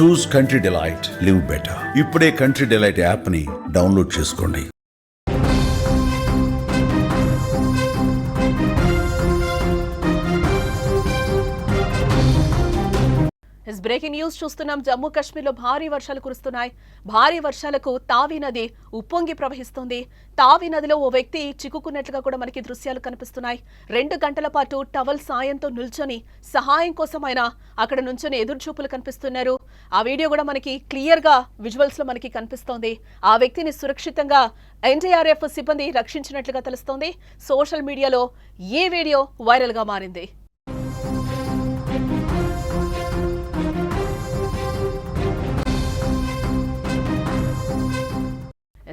Choose country delight live better. ఇప్పుడే country delight యాప్ని download చేసుకోండి. బ్రేకింగ్ న్యూస్ చూస్తున్నాం. జమ్మూ కాశ్మీర్లో భారీ వర్షాలు కురుస్తున్నాయి. భారీ వర్షాలకు తావి నది ఉప్పొంగి ప్రవహిస్తుంది. తావి నదిలో ఓ వ్యక్తి చిక్కుకున్నట్లుగా కూడా మనకి దృశ్యాలు కనిపిస్తున్నాయి. రెండు గంటల పాటు టవల్ సాయంతో నిల్చొని సహాయం కోసం ఆయన అక్కడ నుంచొని ఎదురుచూపులు కనిపిస్తున్నారు. ఆ వీడియో కూడా మనకి క్లియర్గా విజువల్స్లో మనకి కనిపిస్తోంది. ఆ వ్యక్తిని సురక్షితంగా ఎన్డీఆర్ఎఫ్ సిబ్బంది రక్షించినట్లుగా తెలుస్తోంది. సోషల్ మీడియాలో ఏ వీడియో వైరల్గా మారింది?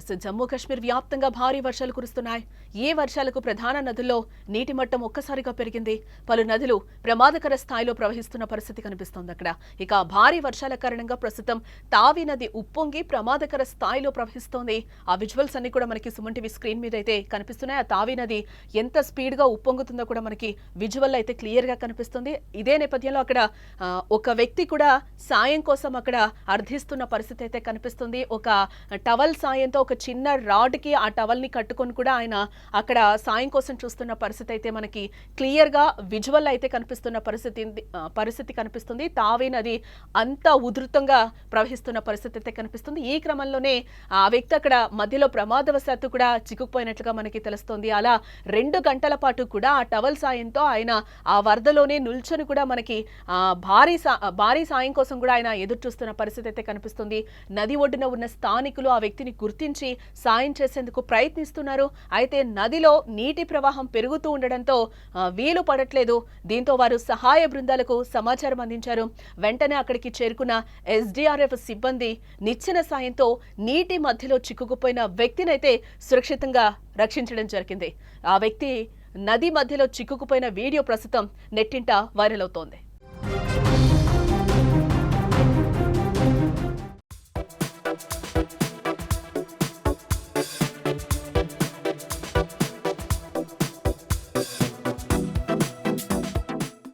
ఎస్ జమ్మూ కాశ్మీర్ వ్యాప్తంగా భారీ వర్షాలు కురుస్తున్నాయి. ఈ వర్షాలకు ప్రధాన నదుల్లో నీటి మట్టం ఒక్కసారిగా పెరిగింది. పలు నదులు ప్రమాదకర స్థాయిలో ప్రవహిస్తున్న పరిస్థితి కనిపిస్తోంది అక్కడ. ఇక భారీ వర్షాల కారణంగా ప్రస్తుతం తావి నది ఉప్పొంగి ప్రమాదకర స్థాయిలో ప్రవహిస్తోంది. ఆ విజువల్స్ అన్ని కూడా మనకి సుమన్ టీవీ స్క్రీన్ మీద అయితే కనిపిస్తున్నాయి. ఆ తావి నది ఎంత స్పీడ్గా ఉప్పొంగుతుందో కూడా మనకి విజువల్ అయితే క్లియర్గా కనిపిస్తుంది. ఇదే నేపథ్యంలో అక్కడ ఒక వ్యక్తి కూడా సాయం కోసం అక్కడ అర్థిస్తున్న పరిస్థితి అయితే కనిపిస్తుంది. ఒక టవల్ సాయంతో ఒక చిన్న రాడ్కి ఆ టవల్ని కట్టుకొని కూడా ఆయన అక్కడ సాయం కోసం చూస్తున్న పరిస్థితి అయితే మనకి క్లియర్గా విజువల్ అయితే కనిపిస్తున్న పరిస్థితి పరిస్థితి కనిపిస్తుంది. తావే నది అంత ఉధృతంగా ప్రవహిస్తున్న పరిస్థితి అయితే కనిపిస్తుంది. ఈ క్రమంలోనే ఆ వ్యక్తి అక్కడ మధ్యలో ప్రమాదవశాత్తు కూడా చిక్కుకుపోయినట్లుగా మనకి తెలుస్తుంది. అలా రెండు గంటల పాటు కూడా ఆ టవల్ సాయంతో ఆయన ఆ వరదలోనే నిల్చొని కూడా మనకి భారీ భారీ సాయం కోసం కూడా ఆయన ఎదురు చూస్తున్న పరిస్థితి అయితే కనిపిస్తుంది. నది ఒడ్డున ఉన్న స్థానికులు ఆ వ్యక్తిని గుర్తించి నుంచి సాయం చేసేందుకు ప్రయత్నిస్తున్నారు. అయితే నదిలో నీటి ప్రవాహం పెరుగుతూ ఉండడంతో వీలు పడట్లేదు. దీంతో వారు సహాయ బృందాలకు సమాచారం అందించారు. వెంటనే అక్కడికి చేరుకున్న ఎస్డీఆర్ఎఫ్ సిబ్బంది నిచ్చిన సాయంతో నీటి మధ్యలో చిక్కుకుపోయిన వ్యక్తినైతే సురక్షితంగా రక్షించడం జరిగింది. ఆ వ్యక్తి నది మధ్యలో చిక్కుకుపోయిన వీడియో ప్రస్తుతం నెట్టింట వైరల్ అవుతోంది.